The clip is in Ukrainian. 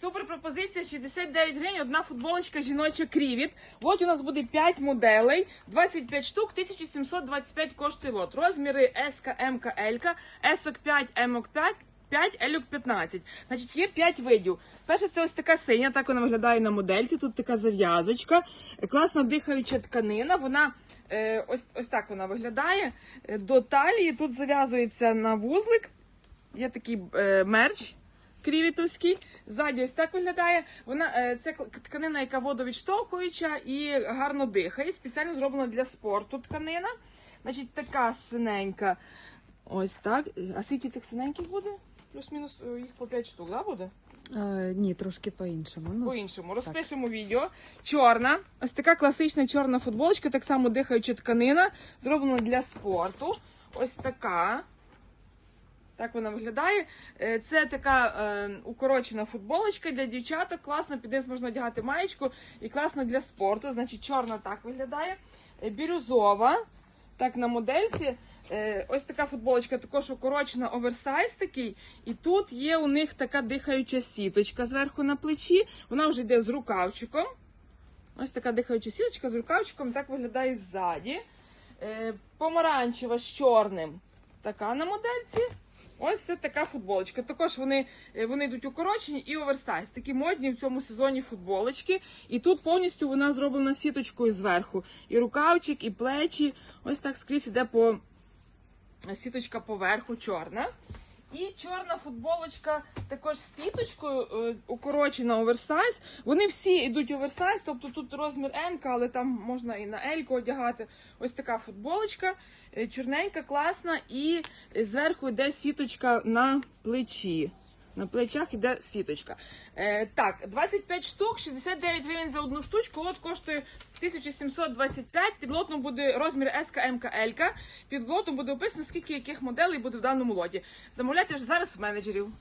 Супер пропозиція 69 гривень, одна футболочка жіноча Крівіт. От у нас буде 5 моделей, 25 штук, 1725 коштує лот. Розміри S, М, L, S 5, М 5, 5, L 15. Значить, є 5 видів. Перше, це ось така синя, так вона виглядає на модельці. Тут така зав'язочка, класна дихаюча тканина. Вона е, ось, ось так вона виглядає. До талії тут зав'язується на вузлик. Є такий е, мерч крівітовський. Ззаді ось так виглядає. Вона е, це тканина, яка водовідштовхуюча і гарно дихає. Спеціально зроблена для спорту тканина. Значить, така синенька. Ось так. А скільки цих синеньких буде? Плюс-мінус е, їх по 5 штук, да, буде? Е, ні, трошки по-іншому. Ну, По-іншому. Розпишемо відео. Чорна. Ось така класична чорна футболочка, так само дихаюча тканина, зроблена для спорту. Ось така. Так вона виглядає. Е, Це така е, укорочена футболочка для дівчаток. Класно, під низ можна одягати маєчку і класно для спорту. Значить, чорна так виглядає. Е, Бірюзова. Так, на модельці. Е, Ось така футболочка, також укорочена оверсайз такий. І тут є у них така дихаюча сіточка зверху на плечі. Вона вже йде з рукавчиком. Ось така дихаюча сіточка з рукавчиком, так виглядає ззаді. Е, помаранчева з чорним. Така на модельці. Ось це така футболочка. Також вони, е, вони йдуть укорочені і оверсайз. Такі модні в цьому сезоні футболочки. І тут повністю вона зроблена сіточкою зверху. І рукавчик, і плечі. Ось так скрізь іде по сіточка поверху чорна. І чорна футболочка також з сіточкою, е, укорочена оверсайз. Вони всі йдуть оверсайз, тобто тут розмір М, але там можна і на L одягати. Ось така футболочка, е, чорненька, класна, і зверху йде сіточка на плечі. На плечах йде сіточка. Е, так, 25 штук, 69 гривень за одну штучку. От коштує 1725. Під лотом буде розмір СК, М, L. Під лотом буде описано, скільки яких моделей буде в даному лоті. Замовляйте вже зараз в менеджерів.